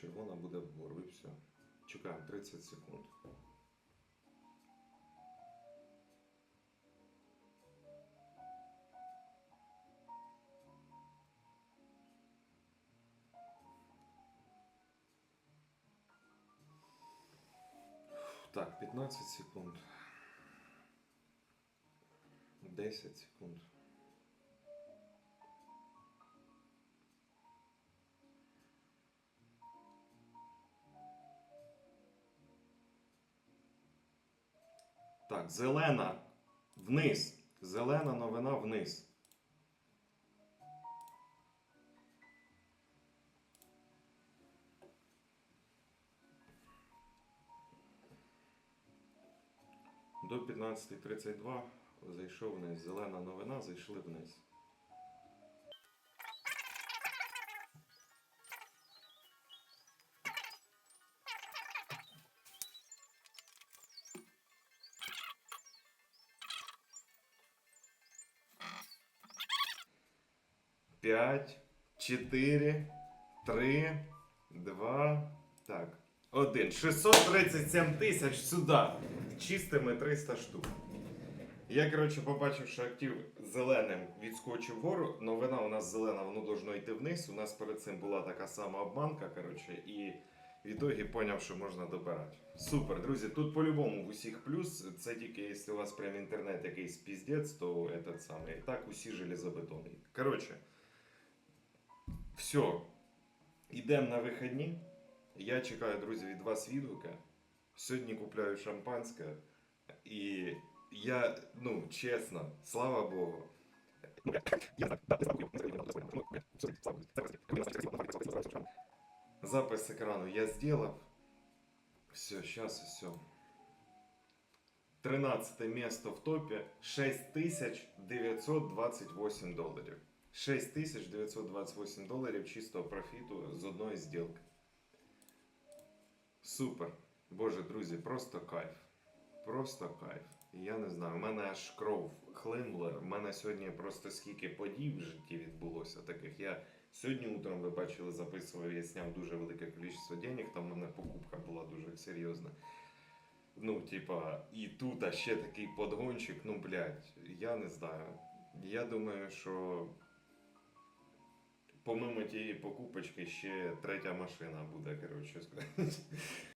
червона буде вгору і все. Чекаємо 30 секунд. Так, 15 секунд. 10 секунд. Так, зелена вниз. Зелена новина вниз. До 15.32 зайшов вниз. Зелена новина, зайшли вниз. П'ять, чотири, три, два, так. Один. 637 тисяч сюди. Чистими 300 штук. Я, коротше, побачив, що актив зеленим відскочив вгору. Новина у нас зелена, воно должно йти вниз. У нас перед цим була така сама обманка, коротше, і в ітогі поняв, що можна добирати. Супер, друзі. Тут по-любому в усіх плюс. Це тільки якщо у вас прям інтернет якийсь піздець, то этот самий. Так, усі железобетонні. Коротше, все. Йдемо на вихідні. Я чекаю, друзі, від вас відгуки. Сьогодні купляю шампанське. І я, ну, чесно, слава Богу. Запис экрану я сделал. Все, сейчас все. 13 место в топе 6928 доларів. 6928 доларів чистого профіту з одної зділки. Супер. Боже, друзі, просто кайф. Просто кайф. Я не знаю, у мене аж кров хлинула. У мене сьогодні просто скільки подій в житті відбулося таких. Я сьогодні утром, ви бачили, записував, я зняв дуже велике кількість денег, там в мене покупка була дуже серйозна. Ну, типа, і тут а ще такий подгончик, ну, блядь, я не знаю. Я думаю, що помимо тієї покупочки ще третя машина буде, коротше.